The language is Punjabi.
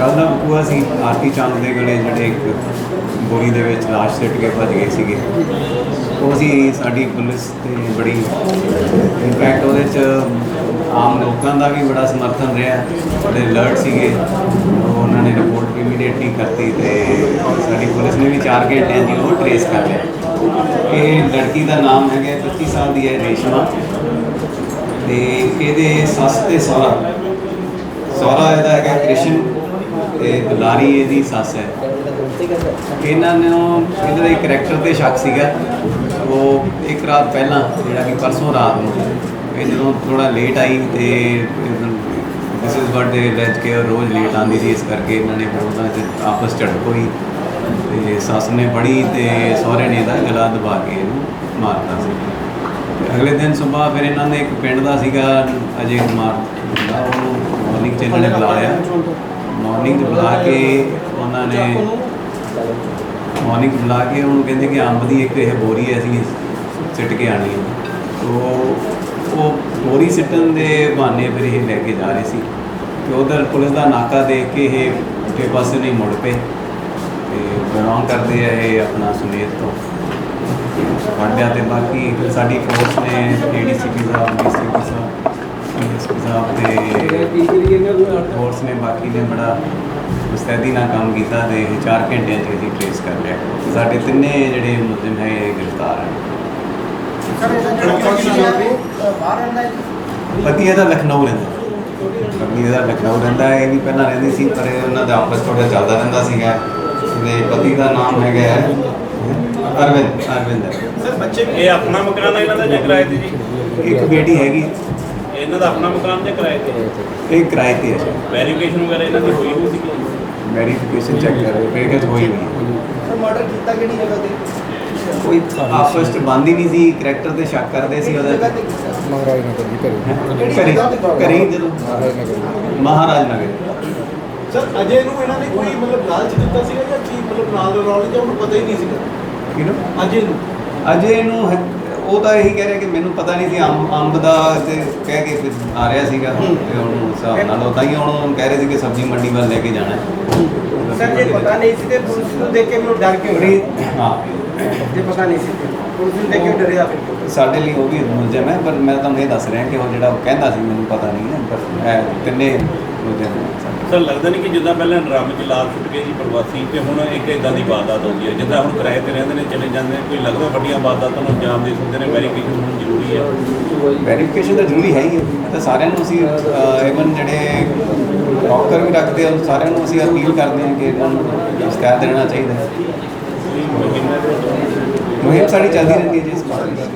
ਕੱਲ ਦਾ ਬਕੂਆ ਸੀ, ਆਰਤੀ ਚੰਦ ਦੇ ਗਲੇ ਜਿਹੜੇ ਇੱਕ ਬੋਰੀ ਦੇ ਵਿੱਚ ਲਾਸ਼ ਸਿੱਟ ਕੇ ਭੱਜ ਗਏ ਸੀਗੇ। ਉਹ ਸੀ ਸਾਡੀ ਪੁਲਿਸ ਤੇ ਬੜੀ ਇੰਪੈਕਟ ਉਹਦੇ ਚ ਆਮ ਲੋਕਾਂ ਦਾ ਵੀ ਬੜਾ ਸਮਰਥਨ ਰਿਹਾ, ਬੜੇ ਅਲਰਟ ਸੀਗੇ। ਉਹਨਾਂ ਨੇ ਰਿਪੋਰਟ ਇਮੀਡੀਏਟਲੀ ਕਰਤੀ ਤੇ ਸਾਡੀ ਪੁਲਿਸ ਨੇ ਵੀ ਚਾਰ ਘੰਟਿਆਂ ਦੀ ਉਹ ਟ੍ਰੇਸ ਕਰ ਲਿਆ। ਇਹ ਲੜਕੀ ਦਾ ਨਾਮ ਹੈਗਾ 25 ਸਾਲ ਦੀ ਹੈ ਰੇਸ਼ਮਾ। ਤੇ ਇਹਦੇ ਸੱਸ ਤੇ ਸਹੁਰਾ। ਸਹੁਰਾ ਇਹਦਾ ਹੈਗਾ ਕ੍ਰਿਸ਼ਨ ਤੇ ਦੁਲਾਰੀ ਇਹਦੀ ਸੱਸ ਹੈ। ਇਹਨਾਂ ਨੂੰ ਇਹਨਾਂ ਦੇ ਕਰੈਕਟਰ ਤੇ ਸ਼ੱਕ ਸੀਗਾ। ਉਹ ਇੱਕ ਰਾਤ ਪਹਿਲਾਂ ਜਿਹੜਾ ਕਿ ਪਰਸੋਂ ਰਾਤ ਨੂੰ ਇਹ ਜਦੋਂ ਥੋੜਾ ਲੇਟ ਆਈ ਤੇ ਦਿਸ ਇਜ਼ ਵਾਟ ਦੇ ਲੈਜ ਕੇ ਰੋਜ਼ ਲੇਟ ਆਉਂਦੀ ਸੀ, ਇਸ ਕਰਕੇ ਇਹਨਾਂ ਨੇ ਫਿਰ ਉਹਦਾ ਤੇ ਆਪਸ ਝੜਪ ਹੋਈ। ਤੇ ਸੱਸ ਨੇ ਫੜੀ ਤੇ ਸਹੁਰੇ ਨੇ ਇਹਦਾ ਗਲਾ ਦਬਾ ਕੇ ਇਹਨੂੰ ਮਾਰਤਾ ਸੀ। ਅਗਲੇ ਦਿਨ ਸਵੇਰ ਫਿਰ ਇਹਨਾਂ ਨੇ ਇੱਕ ਪਿੰਡ ਦਾ ਸੀਗਾ ਅਜੇ ਕੁਮਾਰ ਉਹਨੂੰ ਮਾਰਨਿੰਗ ਚ ਇਹਨਾਂ ਨੇ ਬੁਲਾਇਆ ਮਾਰਨਿੰਗ ਬੁਲਾ ਕੇ ਉਹਨਾਂ ਨੇ ਮਾਰਨਿੰਗ ਬੁਲਾ ਕੇ ਉਹਨੂੰ ਕਹਿੰਦੇ ਕਿ ਅੰਬ ਦੀ ਇੱਕ ਇਹ ਬੋਰੀ ਹੈ ਅਸੀਂ ਸਿੱਟ ਕੇ ਆਣੀ ਹੈ। ਤੋ ਉਹ ਬੋਰੀ ਸਿੱਟਣ ਦੇ ਬਹਾਨੇ ਫਿਰ ਇਹ ਲੈ ਕੇ ਜਾ ਰਹੇ ਸੀ। ਤੇ ਉਧਰ ਪੁਲਿਸ ਦਾ ਨਾਕਾ ਦੇਖ ਕੇ ਇਹ ਪੁੱਠੇ ਪਾਸੇ ਨਹੀਂ ਮੁੜ ਪਏ। ਤੇ ਬਿਲੋਂਗ ਕਰਦੇ ਆ ਇਹ ਆਪਣਾ ਸੁਮੇਤ ਤੋਂ। ਫੜਿਆ ਤੇ ਬਾਕੀ ਸਾਡੀ ਫੋਰਸ ਨੇ ਏਡੀਸੀਪੀ ਸਾਹਿਬ ਡੀਸੀਪੀ ਸਾਹਿਬ ਸਾਹਿਬ ਤੇ ਫੋਰਸ ਨੇ ਬਾਕੀ ਨੇ ਬੜਾ ਮੁਸਤੈਦੀ ਨਾਲ ਕੰਮ ਕੀਤਾ ਤੇ 4 ਘੰਟਿਆਂ 'ਚ ਅਸੀਂ ਟ੍ਰੇਸ ਕਰ ਲਿਆ। ਸਾਡੇ ਤਿੰਨੇ ਜਿਹੜੇ ਮੁਲਜ਼ਮ ਹੈ ਇਹ ਗ੍ਰਿਫਤਾਰ ਹਨ। ਪਤੀ ਇਹਦਾ ਲਖਨਊ ਰਹਿੰਦਾ। ਪਤੀ ਇਹਦਾ ਲਖਨਊ ਰਹਿੰਦਾ ਹੈ ਇਹ ਵੀ ਪਹਿਲਾਂ ਰਹਿੰਦੀ ਸੀ ਪਰ ਉਹਨਾਂ ਦਾ ਆਪਸ ਥੋੜਾ ਚੱਲਦਾ ਰਹਿੰਦਾ ਸੀਗਾ। ਤੇ ਪਤੀ ਦਾ ਨਾਮ ਹੈਗਾ ਹੈ ਅਰਵਿੰਦ ਅਰਵਿੰਦ। ਹੈ। ਸਰ ਬੱਚੇ ਇਹ ਆਪਣਾ ਮਕਾਨ ਹੈ ਇਹਨਾਂ ਦਾ ਜਾਂ ਕਿਰਾਏ ਤੇ ਜੀ? ਇੱਕ ਬੇਟੀ ਹੈਗੀ। ਇਹਨਾਂ ਦਾ ਆਪਣਾ ਮਕਾਨ ਜਾਂ ਕਿਰਾਏ ਤੇ? ਇਹ ਕਿਰਾਏ ਤੇ ਹੈ ਵੈਰੀਫਿਕੇਸ਼ਨ ਵਗੈਰਾ ਇਹਨਾਂ ਦੀ ਹੋਈ ਹੋਈ ਸੀ? ਵੈਰੀਫਿਕੇਸ਼ਨ ਚੈੱਕ ਕਰ ਰਹੇ ਮੇਰੇ ਕੋਲ ਹੋਈ ਨਹੀਂ ਸਰ ਮਰਡਰ ਕੀਤਾ ਕਿਹੜੀ ਜਗ੍ਹਾ ਤੇ? ਕੋਈ ਆਪਸ ਚ ਬੰਦ ਹੀ ਨਹੀਂ ਸੀ ਕਰੈਕਟਰ ਤੇ ਸ਼ੱਕ ਕਰਦੇ ਸੀ ਉਹਦਾ। ਮਹਾਰਾਜ ਨਗਰ ਜੀ ਕਰੀ ਤੇ ਕਰੀ ਜਦੋਂ। ਮਹਾਰਾਜ ਨਗਰ ਮਹਾਰਾਜ ਨਗਰ ਸਰ ਅਜੇ ਨੂੰ ਇਹਨਾਂ ਨੇ ਕੋਈ ਮਤਲਬ ਲਾਲਚ ਦਿੱਤਾ ਸੀਗਾ ਜਾਂ ਕੀ ਮਤਲਬ ਨਾਲ ਦਾ ਰੌਲ ਜਾਂ ਉਹਨੂੰ ਪਤਾ ਹੀ ਨਹੀਂ ਸੀਗਾ? ਕਿਹਨੂੰ? ਅਜੇ ਨੂੰ। ਅਜੇ ਨੂੰ ਉਹ ਤਾਂ ਇਹੀ ਕਹਿ ਰਿਹਾ ਕਿ ਮੈਨੂੰ ਪਤਾ ਨਹੀਂ ਸੀ ਅੰਬ ਅੰਬ ਦਾ ਤੇ ਕਹਿ ਕੇ ਫਿਰ ਆ ਰਿਹਾ ਸੀਗਾ। ਤੇ ਉਹਨੂੰ ਹਿਸਾਬ ਨਾਲ ਉਹ ਤਾਂ ਹੀ ਉਹਨੂੰ ਕਹਿ ਰਹੇ ਸੀ ਕਿ ਸਬਜ਼ੀ ਮੰਡੀ ਵੱਲ ਲੈ ਕੇ ਜਾਣਾ ਹੈ। ਸਰ ਜੇ ਪਤਾ ਨਹੀਂ ਸੀ ਤੇ ਪੁਲਿਸ ਨੂੰ ਦੇਖ ਕੇ ਮੈਨੂੰ ਡਰ ਕਿਉਂ ਬੜੀ ਹਾਂ। ਜੇ ਪਤਾ ਨਹੀਂ ਸੀ ਪੁਲਿਸ ਨੂੰ ਦੇਖ ਕੇ ਡਰਿਆ? ਸਾਡੇ ਲਈ ਉਹ ਵੀ ਮੁਲਜ਼ਮ ਹੈ ਪਰ ਮੈਂ ਤੁਹਾਨੂੰ ਇਹ ਦੱਸ ਰਿਹਾ ਕਿ ਉਹ ਜਿਹੜਾ ਉਹ ਕਹਿੰਦਾ ਸੀ ਮੈਨੂੰ ਪਤਾ ਨਹੀਂ ਹੈ ਪਰ ਤਿੰਨੇ ਸਾਡੇ। ਸਰ ਲੱਗਦਾ ਨਹੀਂ ਕਿ ਜਿੱਦਾਂ ਪਹਿਲਾਂ ਡਰਮ ਚ ਲਾਲ ਸੁੱਟ ਗਏ ਜੀ ਪ੍ਰਵਾਸੀ ਤੇ ਹੁਣ ਇੱਕ ਇਦਾਂ ਦੀ ਵਾਰਦਾਤ ਹੋ ਗਈ ਹੈ। ਜਿੱਦਾਂ ਹੁਣ ਕਿਰਾਏ ਤੇ ਰਹਿੰਦੇ ਨੇ ਚਲੇ ਜਾਂਦੇ ਨੇ ਕੋਈ ਲੱਗਦਾ ਵੱਡੀਆਂ ਵਾਰਦਾਤਾਂ ਨੂੰ ਅੰਜਾਮ ਦੇ ਸਕਦੇ ਨੇ? ਵੈਰੀਫਿਕੇਸ਼ਨ ਹੁਣ ਜ਼ਰੂਰੀ ਹੈ। ਵੈਰੀਫਿਕੇਸ਼ਨ ਤਾਂ ਜ਼ਰੂਰੀ ਹੈ ਹੀ ਹੈ। ਇਹ ਤਾਂ ਸਾਰਿਆਂ ਨੂੰ ਅਸੀਂ ਇਵਨ ਜਿਹੜੇ ਡਾਕਟਰ ਵੀ ਰੱਖਦੇ ਆ ਸਾਰਿਆਂ ਨੂੰ ਅਸੀਂ ਅਪੀਲ ਕਰਦੇ ਹਾਂ ਕਿ ਇਹਨਾਂ ਨੂੰ ਇਸਤਿਆਰ ਦੇਣਾ ਚਾਹੀਦਾ ਹੈ। ਮੁਹਿੰਮ ਸਾਡੀ ਚੱਲਦੀ ਰਹਿੰਦੀ ਹੈ ਜੀ ਇਸ ਬਾਰੇ।